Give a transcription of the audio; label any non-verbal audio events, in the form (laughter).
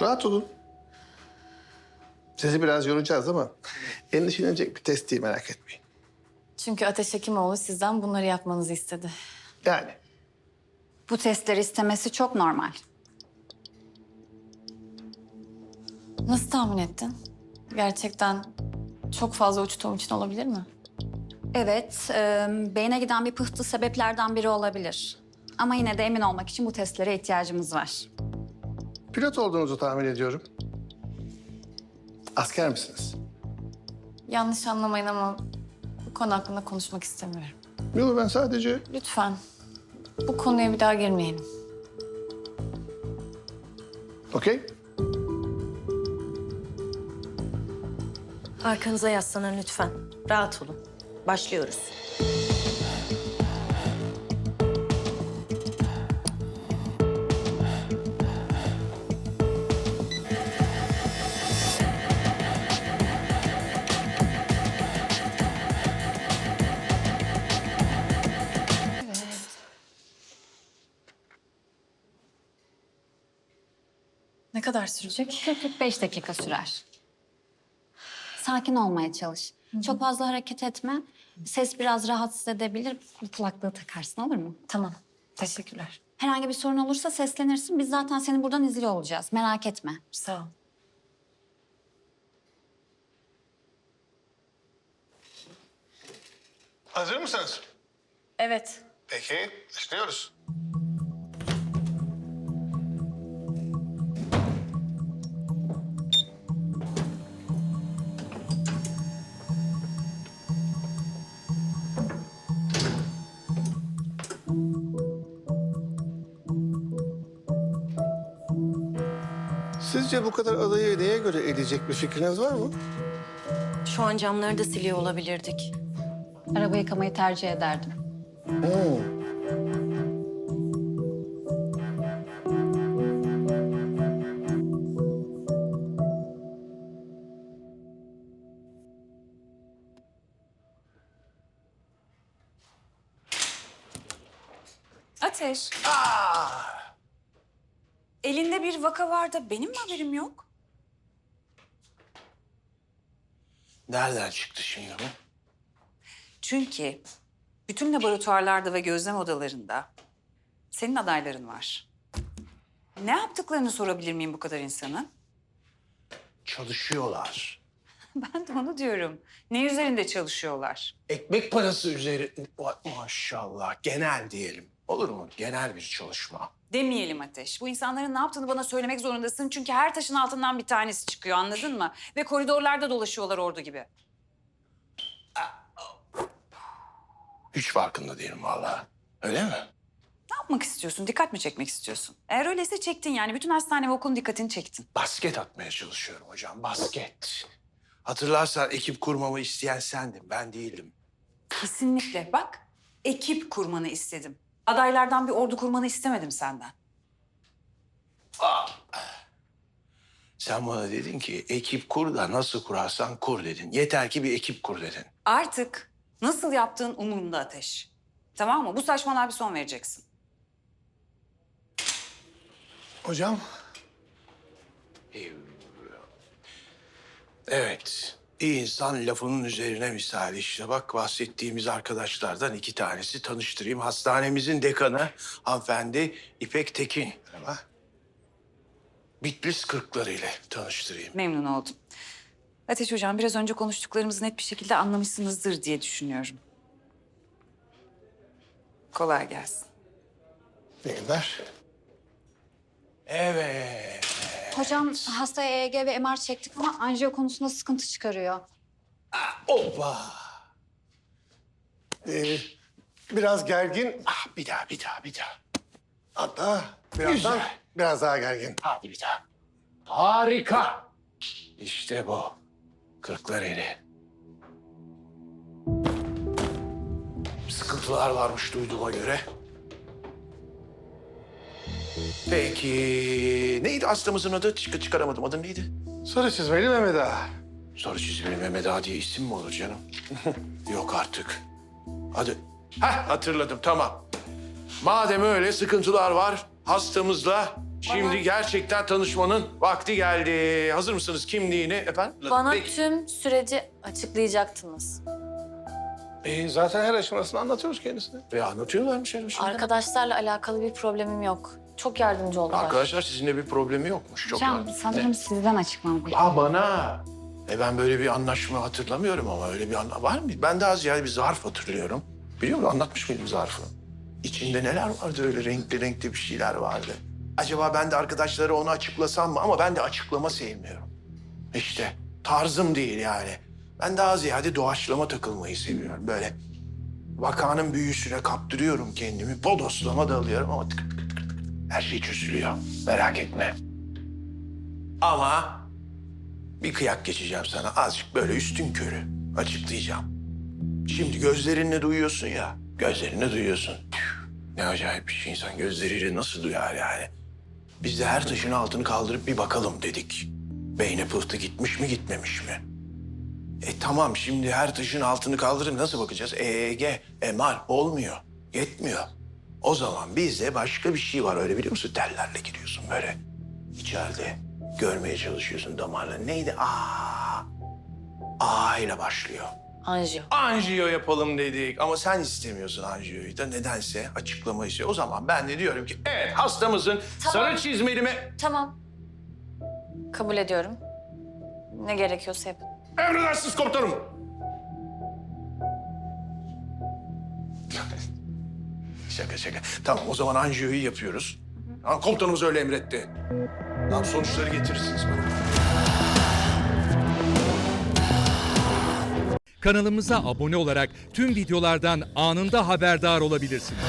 Rahat olun. Sizi biraz yoracağız ama endişelenecek bir test değil merak etmeyin. Çünkü Ateş Hekimoğlu sizden bunları yapmanızı istedi. Yani Bu testleri istemesi çok normal. Nasıl tahmin ettin? Gerçekten çok fazla uçtuğum için olabilir mi? Evet, e, beyne giden bir pıhtı sebeplerden biri olabilir. Ama yine de emin olmak için bu testlere ihtiyacımız var. Pilot olduğunuzu tahmin ediyorum. Asker misiniz? Yanlış anlamayın ama bu konu hakkında konuşmak istemiyorum. Yok ben sadece Lütfen bu konuya bir daha girmeyelim. okey. Arkanıza yaslanın lütfen. Rahat olun. Başlıyoruz. Ne kadar sürecek? 45 dakika sürer. Sakin olmaya çalış. Çok fazla hareket etme. Ses biraz rahatsız edebilir. Bu kulaklığı takarsın olur mu? Tamam. Teşekkürler. Herhangi bir sorun olursa seslenirsin. Biz zaten seni buradan izliyor olacağız. Merak etme. Sağ ol. Hazır mısınız? Evet. Peki, başlıyoruz. Sizce bu kadar adayı neye göre eleyecek bir fikriniz var mı? Şu an camları da siliyor olabilirdik. Araba yıkamayı tercih ederdim. Ateş. Elinde bir vaka var da benim mi haberim yok? Nereden çıktı şimdi bu? Çünkü bütün laboratuvarlarda ve gözlem odalarında senin adayların var. Ne yaptıklarını sorabilir miyim bu kadar insanın? Çalışıyorlar. (laughs) Ben de onu diyorum. Ne üzerinde çalışıyorlar? Ekmek parası üzeri... Ma- Maşallah. Genel diyelim. Olur mu? Genel bir çalışma. Demeyelim Ateş. Bu insanların ne yaptığını bana söylemek zorundasın. Çünkü her taşın altından bir tanesi çıkıyor anladın mı? Ve koridorlarda dolaşıyorlar ordu gibi. Hiç farkında değilim vallahi. Öyle mi? Ne yapmak istiyorsun? Dikkat mi çekmek istiyorsun? Eğer öyleyse çektin yani. Bütün hastane ve okulun dikkatini çektin. Basket atmaya çalışıyorum hocam. Basket. Hatırlarsan ekip kurmamı isteyen sendin. Ben değildim. Kesinlikle. Bak, ekip kurmanı istedim. Adaylardan bir ordu kurmanı istemedim senden. Sen bana dedin ki ekip kur da nasıl kurarsan kur dedin. Yeter ki bir ekip kur dedin. Artık nasıl yaptığın umurumda Ateş. Tamam mı? Bu saçmalığa bir son vereceksin. Hocam, Evet. İyi insan lafının üzerine misali işte. Bak bahsettiğimiz arkadaşlardan iki tanesi tanıştırayım. Hastanemizin dekanı hanımefendi İpek Tekin. Merhaba. Bitlis kırkları ile tanıştırayım. Memnun oldum. Ateş Hocam, biraz önce konuştuklarımızı net bir şekilde anlamışsınızdır diye düşünüyorum. Kolay gelsin. iyi günler. Evet. Hocam hastaya EEG ve MR çektik ama anjiyo konusunda sıkıntı çıkarıyor. Hoppa. Ee, biraz gergin, Ah, bir daha, bir daha, bir daha. hatta birazdan Güzel. biraz daha gergin. Hadi bir daha. Harika. İşte bu. Kırklar eli. Sıkıntılar varmış duyduğuma göre. Peki neydi hastamızın adı? Çık çıkaramadım. Adı neydi? Sarı çizmeli Mehmet Ağa. Sarı çizmeli Mehmet Ağa diye isim mi olur canım? (laughs) Yok artık. Hadi. Heh hatırladım tamam. Madem öyle sıkıntılar var hastamızla Şimdi gerçekten tanışmanın vakti geldi. Hazır mısınız kimliğini efendim? Bana Peki. tüm süreci açıklayacaktınız. E, zaten her aşamasını anlatıyoruz kendisine. Ve anlatıyorlarmış her şeyi. Arkadaşlarla alakalı bir problemim yok. Çok yardımcı oldular. Arkadaşlar sizinle bir problemi yokmuş. Çok Hocam yardım- sanırım sizden açıklama bekliyorum. Ha bana. E ben böyle bir anlaşma hatırlamıyorum ama öyle bir anla var mı? Ben daha ziyade bir zarf hatırlıyorum. Biliyor musun? Anlatmış mıydım zarfı? İçinde neler vardı öyle renkli renkli bir şeyler vardı. Acaba ben de arkadaşlara onu açıklasam mı? Ama ben de açıklama sevmiyorum. İşte tarzım değil yani. Ben daha ziyade doğaçlama takılmayı seviyorum. Böyle vakanın büyüsüne kaptırıyorum kendimi. Bodoslama dalıyorum ama tık tık. Her şey çözülüyor. Merak etme. Ama bir kıyak geçeceğim sana. Azıcık böyle üstün körü açıklayacağım. Şimdi gözlerinle duyuyorsun ya. Gözlerinle duyuyorsun. Ne acayip bir şey insan gözleriyle nasıl duyar yani. Biz de her taşın altını kaldırıp bir bakalım dedik. Beyne pıhtı gitmiş mi gitmemiş mi? E tamam şimdi her taşın altını kaldırıp nasıl bakacağız? EEG, MR olmuyor. Yetmiyor. O zaman bizde başka bir şey var öyle biliyor musun? Tellerle giriyorsun böyle. İçeride görmeye çalışıyorsun damarla. Neydi? Aa, A ile başlıyor. Anjiyo. Anjiyo yapalım dedik ama sen istemiyorsun anjiyoyu da nedense açıklama istiyor. O zaman ben de diyorum ki evet hastamızın Tamam. sarı çizmeli mi? Tamam. Kabul ediyorum. Ne gerekiyorsa yapın. Emredersiniz komutanım. Şaka şaka. Tamam o zaman anjiyoyu yapıyoruz. Tamam, komutanımız öyle emretti. Tamam sonuçları getirirsiniz bana. Kanalımıza abone olarak tüm videolardan anında haberdar olabilirsiniz.